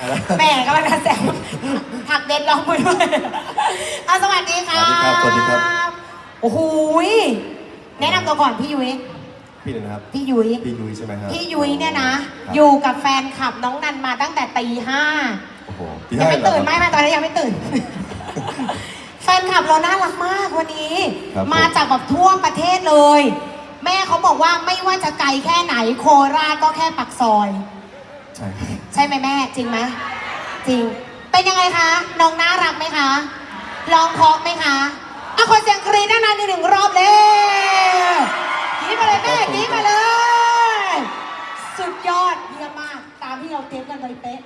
อะไรแหม่กำลังจะแซวผักเด็ดลองไปด้วยอะสวัสดีค่ะสวัสดีครับสวัสดีครับ โอ้โหยแนะนำตัวก่อนพี่ยุ้ยพี่นะครับ พี่ยุ้ยพี่ยุ้ยใช่ไหมครับ พี่ยุ้ยเนี่ยนะ ครับ อยู่กับแฟนคลับน้องนันมาตั้งแต่ตีห้าโอ้โหพี่ยังให้ไม่เหรอตื่นคไม่รับ ไม่ตอนนี้ยังไม่ตื่น แฟนคลับเราน่ารักมากวันนี้ ครับผมมาจากแบบทั่วประเทศเลย แม่เขาบอกว่าไม่ว่าจะไกลแค่ไหนโคราชก็แค่ปักซอยใช่ครับใช่ไหมแม่ จริงไหมจริง เป็นยังไงคะน้องน่ารักไหมคะร้องเพราะไหมคะอะขอเสียงกรี๊ดด้านนั้นอีกหนึ่งรอบเลยกรี๊ดมาเลยแม่กรี๊ดมาเลย สุดยอดเยี่ยมมาก ตามที่เราเตรียมกันเลยเป๊ะ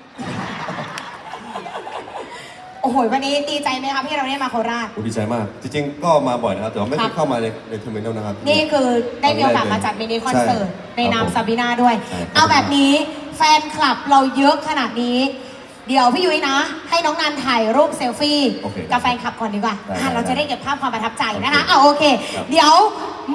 โอ้โหวันนี้ดีใจไหมคะที่เราได้มาโคราชโอ้ดีใจมาก จริงๆ ก็มาบ่อยนะครับ แต่ว่าไม่ครัได้บเข้ามาในในเทอร์มินอลนะครับ นี่คือได้มีโอกาสมาจัดมินิคอนเสิร์ต ในนามซาบิน่าด้วย เอาแบบนี้ แฟนคลับเราเยอะขนาดนี้ เดี๋ยวพี่ยุ้ยนะ ให้น้องนันถ่ายรูปเซลฟี่โอเคกับแฟนคลับก่อนดีกว่าได้อะได้เราจะได้เก็บภาพความประทับใจนะคะโอเคเอาโอเค ครับ เดี๋ยว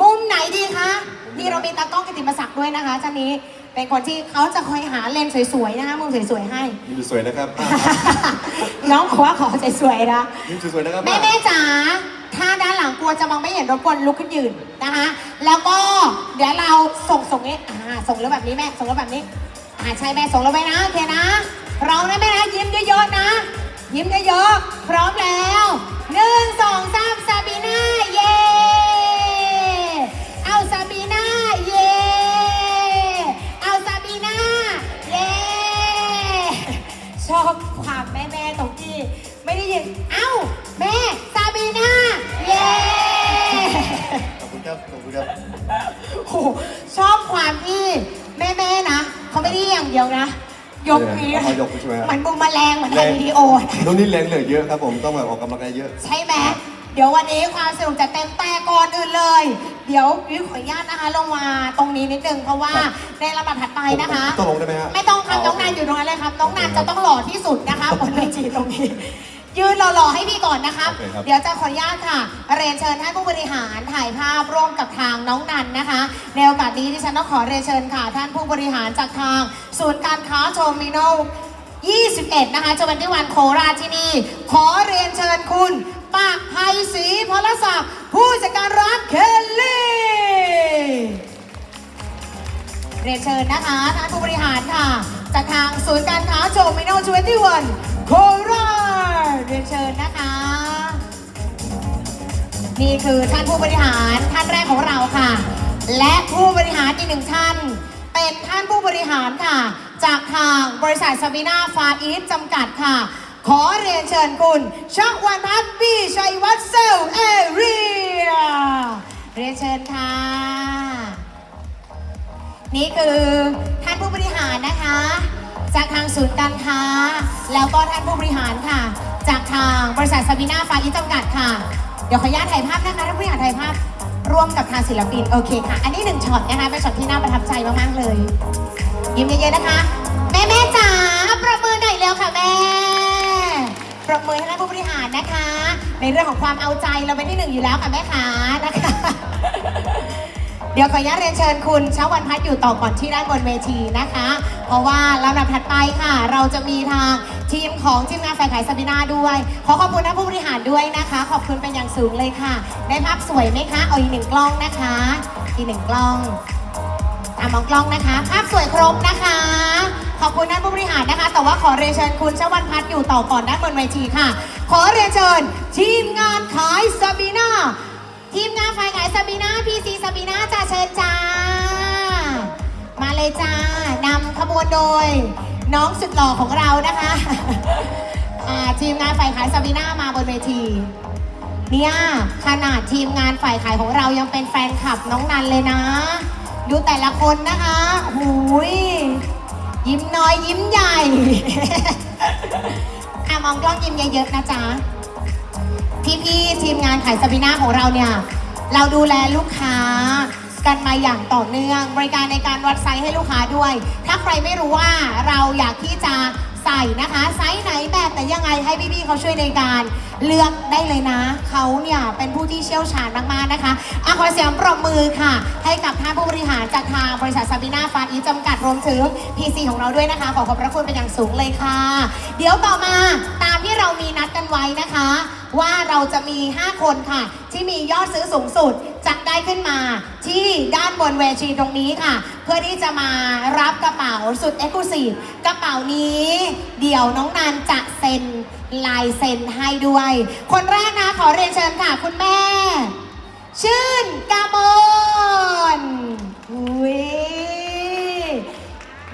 มุมไหนดีคะนี่เรามีตากล้องกิติมศักดิ์ด้วยนะคะท่านนี้เป็นคนที่เขาจะคอยหาเลนส์สวยๆนะคะมุมสวยๆให้ ยิ้มสวยๆนะครับอะน้องบอกว่าขอสวยๆนะ ยิ้มสวยๆนะครับแม่แม่จ๋า ถ้าด้านหลังกลัวจะมองไม่เห็นรบกวนลุกขึ้นยืนนะคะ แล้วก็เดี๋ยวเราส่งส่งนี้อ่าส่งแล้วแบบนี้แม่ ส่งแล้วแบบนี้ อ่าใช่แม่ส่งเราไปนะโอเคนะ พร้อมนะแม่นะยิ้มเยอะๆนะ ยิ้มเยอะๆพร้อมแล้วหนึ่งสองสามซาบี กนี้เอายกใช่ไหมครับ เหมือนบูมแมลงเหมือนในวิดีโอนะตรงนี้แรงเหลือเยอะครับผมต้องแบบออกกำลังกายเยอะ ใช่ไหม เดี๋ยววันนี้ความสนุกจะเต็มแต่ก่อนอื่นเลย เดี๋ยววิวขออนุญาตนะคะลงมาตรงนี้นิดนึงเพราะว่าครับในลำดับถัดไปนะคะ ต้องลงได้ไหมฮะไม่ต้องครับเอาน้องนันอยู่ตรงนั้นเลยครับ น้องนันจะต้องหล่อที่สุดนะคะบนเวทีตรงนี้ ยืนหล่อๆให้พี่ก่อนนะครับโอเคครับ เดี๋ยวจะขออนุญาตค่ะ เรียนเชิญท่านผู้บริหารถ่ายภาพร่วมกับทางน้องนันนะคะ ในโอกาสนี้ที่ฉันต้องขอเรียนเชิญค่ะ ท่านผู้บริหารจากทาง ศูนย์การค้าโทมิโน21 นะคะจวันที่วันโคราชที่นี่ ขอเรียนเชิญคุณปะไพศรีพลศักดิ์ผู้จัดการร้านเคลลี่ เรียนเชิญนะคะท่านผู้บริหารค่ะ จากทางศูนย์การค้าโจมิโน21โครา นี่คือท่านผู้บริหารท่านแรกของเราค่ะ และผู้บริหารอีกหนึ่งท่าน เป็นท่านผู้บริหารค่ะ จากทางบริษัทซาบิน่าฟาอีทจำกัดค่ะ ขอเรียนเชิญคุณชักวันพัฒน์ปีชัยวัฒน์เซลเอเรียเรียนเชิญค่ะ นี่คือท่านผู้บริหารนะคะ จากทางศูนย์การค้า แล้วก็ท่านผู้บริหารค่ะ จากทางบริษัทซาบิน่าฟาอิจำกัดค่ะ เดี๋ยวขออนุญาตถ่ายภาพนะคะท่านผู้บริหารถ่ายภาพร่วมกับทางศิลปินโอเคค่ะ อันนี้หนึ่งช็อตนะคะเป็นช็อตที่น่าประทับใจมากๆเลยยิ้มเยอะๆนะคะ แม่แม่จ๋าประมือหน่อยเร็วค่ะแม่ปรบมือให้ท่านผู้บริหารนะคะ ในเรื่องของความเอาใจเราเป็นที่หนึ่งอยู่แล้วค่ะแม่ขานะคะ เดี๋ยวขออนุญาตเรียนเชิญคุณเช้าวันพัฒน์อยู่ต่อก่อนที่ด้านบนเวทีนะคะ เพราะว่าลำดับถัดไปค่ะ เราจะมีทาง ทีมของทีมงานฝ่ายขายซาบิน่าด้วย ขอขอบคุณท่านผู้บริหารด้วยนะคะ ขอบคุณเป็นอย่างสูงเลยค่ะ ได้ภาพสวยไหมคะเอาอีกหนึ่งกล้องนะคะอีกหนึ่งกล้องตามมองกล้องนะคะ ภาพสวยครบนะคะ ขอบคุณท่านผู้บริหารนะคะ แต่ว่าขอเรียนเชิญคุณชวันพัฒน์อยู่ต่อก่อนด้านบนเวทีค่ะ ขอเรียนเชิญ ทีมงานขายซาบีนาทีมงานฝ่ายขายซาบีนาพีซีซาบีนาจ้าเชิญจ้า มาเลยจ้านำขบวนโดย น้องสุดหล่อของเรานะคะทีมงานฝ่ายขายซาบีนามาบนเวทีเนี่ยขนาดทีมงานฝ่ายขายของเรายังเป็นแฟนคลับน้องนันเลยนะ ดูแต่ละคนนะคะหูยยิ้มน้อยยิ้มใหญ่อะมองกล้องยิ้มเยอะๆนะจ๊ะพี่ๆทีมงานขายซาบิน่าของเราเนี่ย เราดูแลลูกค้า กันมาอย่างต่อเนื่อง บริการในการวัดไซส์ให้ลูกค้าด้วย ถ้าใครไม่รู้ว่าเราอยากที่จะใส่นะคะไซส์ไหนแบบไหนยังไงให้พี่ๆเขาช่วยในการเลือกได้เลยนะ เขาเนี่ยเป็นผู้ที่เชี่ยวชาญมากๆนะคะอะขอเสียงปรบมือค่ะ ให้กับท่านผู้บริหารจากทางบริษัทซาบิน่าฟาร์อีจำกัดรวมถึง PC ของเราด้วยนะคะ ขอขอบพระคุณเป็นอย่างสูงเลยค่ะ เดี๋ยวต่อมาตามที่เรามีนัดกันไว้นะคะ ว่าเราจะมี 5 คนค่ะ ที่มียอดซื้อสูงสุด จะได้ขึ้นมาที่ด้านบนเวทีตรงนี้ค่ะ เพื่อที่จะมารับกระเป๋าสุดเอ็กซ์คลูซีฟกระเป๋านี้ เดี๋ยวน้องนันจะเซ็นลายเซ็นให้ด้วย คนแรกนะขอเรียนเชิญค่ะ คุณแม่ ชื่นกามนอุ้ย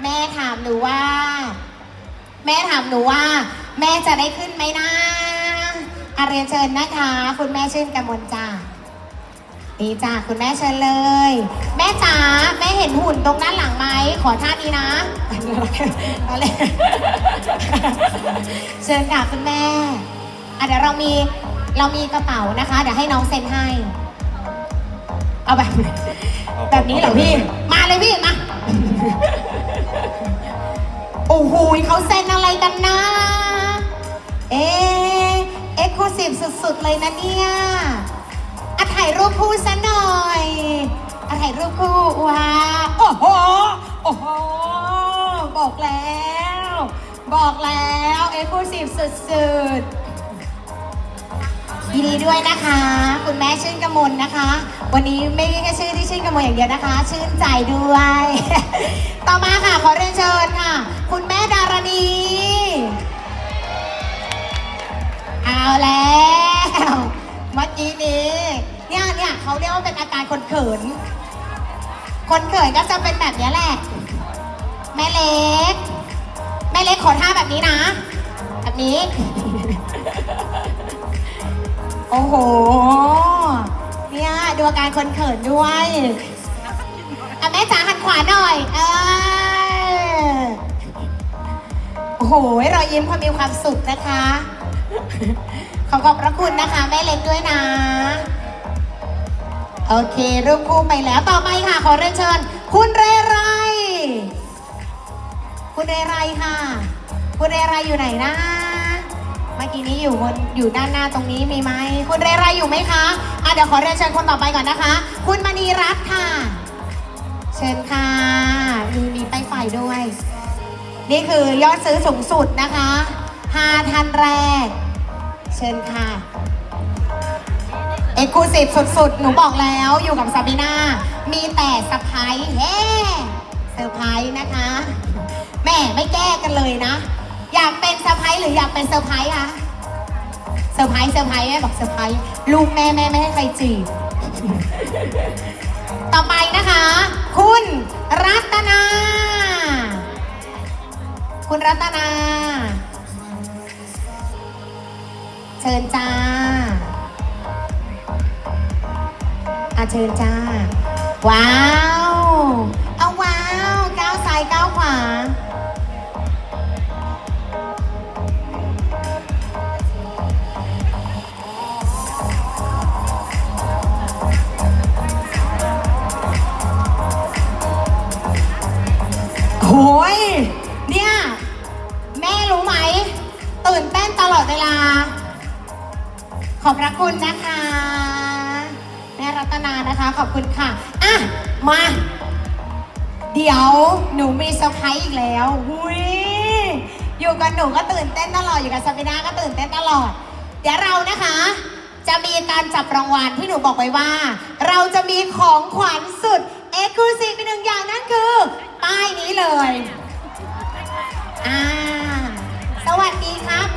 แม่ถามหนูว่า แม่ถามหนูว่า แม่จะได้ขึ้นไหมนะอาเรียนเชิญนะคะ คุณแม่ชื่นกมลจ้า ดีจ้าคุณแม่เชิญเลย แม่จ๋าแม่เห็นหุ่นตรงด้านหลังไหมขอท่านี้นะเอาเลยเชิญค่ะคุณแม่อะเดี๋ยวเรามีเรามีกระเป๋านะคะ เดี๋ยวให้น้องเซ็นให้ เอาแบบแบบนี้เหรอพี่ มาเลยพี่มาโอ้โหเขาเซ็นอะไรกันนะ เอ๊เอ็กซ์คลูซีฟสุดๆเลยนะเนี่ยายรูปคู่ซะหน่อยอะถ่ายรูปคู่ว้าโอ้โห โอ้โห บอกแล้ว บอกแล้วเอ็กซ์คลูซีฟสุดๆยินดีด้วยนะคะ คุณแม่ชื่นกมลนะคะ วันนี้ไม่ใช่แค่ชื่อที่ชื่นกมลอย่างเดียวนะคะ ชื่นใจด้วย ต่อมาค่ะขอเรียนเชิญค่ะ คุณแม่ดารณีเอาแล้วเมื่อกี้นี้ เนี่ยเขาเรียกว่าเป็นอาการคนเขิน คนเขินก็จะเป็นแบบนี้แหละ แม่เล็ก แม่เล็กขอท่าแบบนี้นะ แบบนี้ โอ้โห เนี่ยดูอาการคนเขินด้วยอะแม่จ๋าหันขวาหน่อย เออโอ้โหรอยยิ้มความมีความสุขนะคะ ขอขอบพระคุณนะคะ แม่เล็กด้วยนะ โอเค รูปคู่ไปแล้วต่อไปค่ะ ขอเรียนเชิญ คุณเรไร คุณเรไรค่ะ คุณเรไรอยู่ไหนนะ เมื่อกี้นี้อยู่บนอยู่ด้านหน้าตรงนี้มีไหม คุณเรไรอยู่ไหมคะอะเดี๋ยวขอเรียนเชิญคนต่อไปก่อนนะคะ คุณมณีรัตน์ค่ะ เชิญค่ะมีมีป้ายไฟด้วย นี่คือยอดซื้อสูงสุดนะคะ5ท่านแรก เชิญค่ะ อ็กซ์คลูซีฟสุดๆ หนูบอกแล้วอยู่กับซาบิน่ามีแต่สะพายเฮ้เซอร์ไพรส์นะคะแม่ไม่แก้กันเลยนะ อยากเป็นเซอร์ไพรส์หรืออยากเป็นเซอร์ไพรส์คะเซอร์ไพรส์เซอร์ไพรส์แม่บอกเซอร์ไพรส์ลูกแม่แม่ไม่ให้ใครจีบ ต่อไปนะคะ คุณรัตนา คุณรัตนา เชิญจ้า เชิญจ้า ว้าว เอาว้าวก้าวซ้ายก้าวขวาโหยเนี่ย แม่รู้ไหม ตื่นเต้นตลอดเวลา ขอบพระคุณนะคะ นานะคะ ขอบคุณค่ะ อะ มา เดี๋ยวหนูมีเซอร์ไพรส์อีกแล้วหุยอยู่กับหนูก็ตื่นเต้นตลอด อยู่กับซาบิน่าก็ตื่นเต้นตลอด เดี๋ยวเรานะคะ จะมีการจับรางวัลที่หนูบอกไว้ว่า เราจะมีของขวัญสุดเอ็กซ์คลูซีฟหนึ่งอย่างนั่นคือ ป้ายนี้เลย อ่า สวัสดีครับ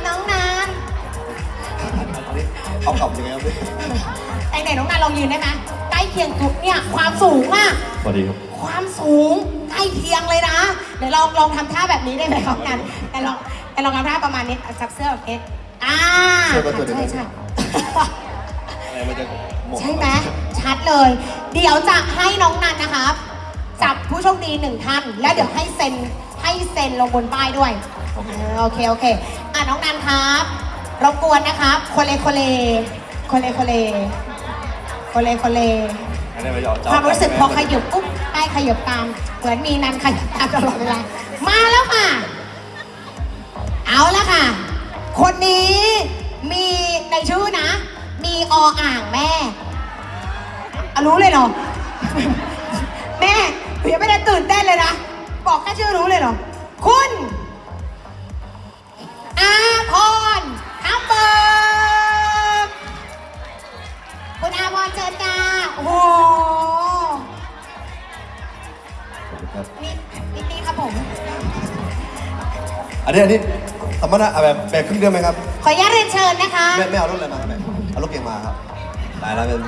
เอากลับยังไงครับพี่ไอไหนน้องนานลองยืนได้ไหมใกล้เคียงกุ๊เนี่ยความสูงอะสวัสดีครับ ความสูงใกล้เคียงเลยนะเดี๋ยวลองลองทำท่าแบบนี้ได้ไหมครับกันแต่ลองแต่ลองทำท่าประมาณนี้จับเสื้อแบบนี้อ่าเสื้อประตูเดี๋ยวใช่นะใช่ อะไรมันจะหมดใช่ไหมชัดเลย เดี๋ยวจะให้น้องนันนะครับ จับผู้โชคดีหนึ่งท่าน แล้วเดี๋ยวให้เซ็นให้เซ็นลงบนป้ายด้วยเออโอเคโอเคอะน้องนันครับ รบกวนนะครับโคเลโคเลโคเลโคเลโคเลโคเลอันนี้ไม่ยอมความรู้สึกพอขยับปุ๊บได้ขยับตาม เหมือนมีนันขยับตามตลอดเวลา มาแล้วค่ะคนนี้มีในชื่อนะ มีออ่างแม่อะรู้เลยเหรอ แม่หนูยังไม่ได้ตื่นเต้นเลยนะ บอกแค่ชื่อรู้เลยเหรอ คุณ อันนี้อันนี้สมมตินะเอาแบบแบบครึ่งเดือนไหมครับขออนุญาตเรียนเชิญนะคะ ไม่ไม่เอารถอะไรมาครับแม่เอารถเก่งมาครับตายแล้วเป็น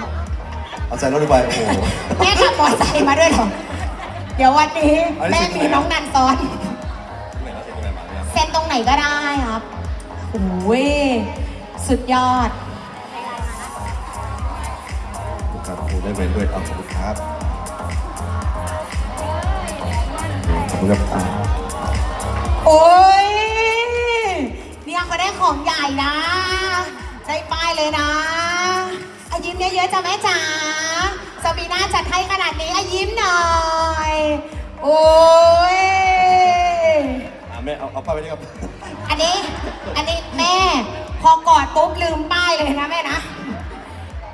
เอาใส่รถดีกว่าโอ้โห แม่ขับมอเตอร์ไซค์มาด้วยเหรอ เดี๋ยววันนี้อันนี้ แม่เซ็นตรงมีไหนน้องนันซ้อนไม่เอาใส่ตรงไหนมาเนี่ยเซ็นตรงไหนก็ได้ครับโอ้ยสุดยอด ครับโอ้โหได้เวนด้วยเอาขอบคุณครับขอบคุณครับอ่าโอ้ย เนี่ยเขาได้ของใหญ่นะ ได้ป้ายเลยนะอายิ้มเยอะๆจ้ะแม่จ๋าสบีน่าจัดให้ขนาดนี้อายิ้มหน่อย โอ้ยอ่าแม่เอาเอาป้ายไปนี่ครับอันนี้ อันนี้แม่ พอกอดปุ๊บลืมป้ายเลยนะแม่นะ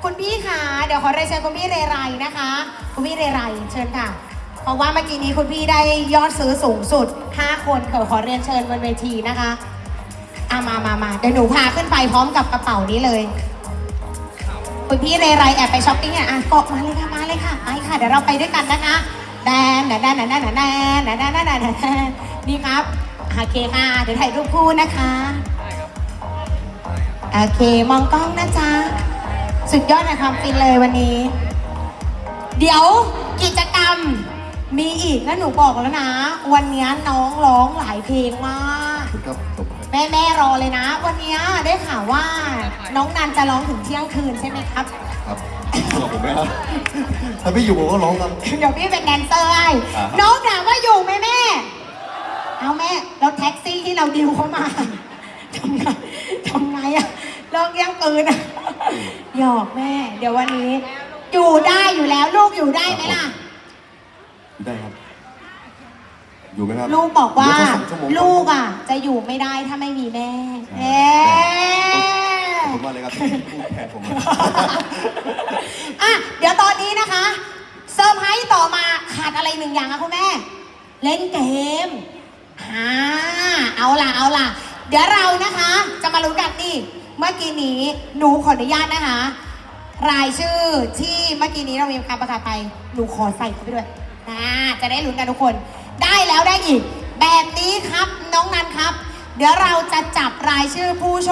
คุณพี่คะเดี๋ยวขอเรียนเชิญคุณพี่เรไรนะคะ คุณพี่เรไรเชิญค่ะ เพราะว่าเมื่อกี้นี้คุณพี่ได้ยอดซื้อสูงสุด 5 คนขอขอเรียนเชิญบนเวทีนะคะ อามามามาเดี๋ยวหนูพาขึ้นไปพร้อมกับกระเป๋านี้เลยคุณพี่เรไรแอบไปช้อปปิ้งอะอะเกาะมาเลยค่ะมาเลยค่ะไปค่ะเดี๋ยวเราไปด้วยกันนะคะแดนแดนแดนแดนแดนแดนแดนแดนแดนแดนนี่ครับโอเคค่ะเดี๋ยวถ่ายรูปคู่นะคะโอเคมองกล้องนะจ๊ะสุดยอดนะครับฟินเลยวันนี้ เดี๋ยวกิจกรรมมีอีกแล้วหนูบอกแล้วนะ วันนี้น้องร้องหลายเพลงมากครับ ขอบคุณครับแม่แม่รอเลยนะ วันนี้ได้ข่าวว่าน้องนันจะร้องถึงเที่ยงคืนใช่ไหมครับ ครับบอกผมไหมครับถ้าพี่อยู่ผมก็ร้องครับ เดี๋ยวพี่เป็นแดนเซอร์ให้อ่าน้องถามว่าอยู่ไหมแม่ เอาแม่แล้วแท็กซี่ที่เราดิวเขามาทำไงทำไงอะเลิกเลี้ยังปืนอะหยอกแม่ เดี๋ยววันนี้ อยู่ได้อยู่แล้วลูกอยู่ได้ไหมล่ะอยู่ได้ครับ อยู่ไหมครับลูกบอกว่า เดี๋ยแค่สองชั่โมงลูกอะ จะอยู่ไม่ได้ถ้าไม่มีแม่เอ๊ขอบคุณมากเลยครับที่พูดแทนผมอะอะ เดี๋ยวตอนนี้นะคะเซอร์ไพรส์ต่อมาขาดอะไรหนึ่งอย่างอะคุณแม่ เล่นเกมอ่าเอาล่ะเอาล่ะ เดี๋ยวเรานะคะ จะมาลุ้นกันนี่เมื่อกี้นี้หนูขออนุญาตนะคะ รายชื่อที่เมื่อกี้นี้เรามีการประกาศไป หนูขอใส่เข้าไปด้วยอ่าจะได้ลุ้นกันทุกคน ได้แล้วได้อีก แบบนี้ครับน้องนันครับ เดี๋ยวเราจะจับรายชื่อผู้โชค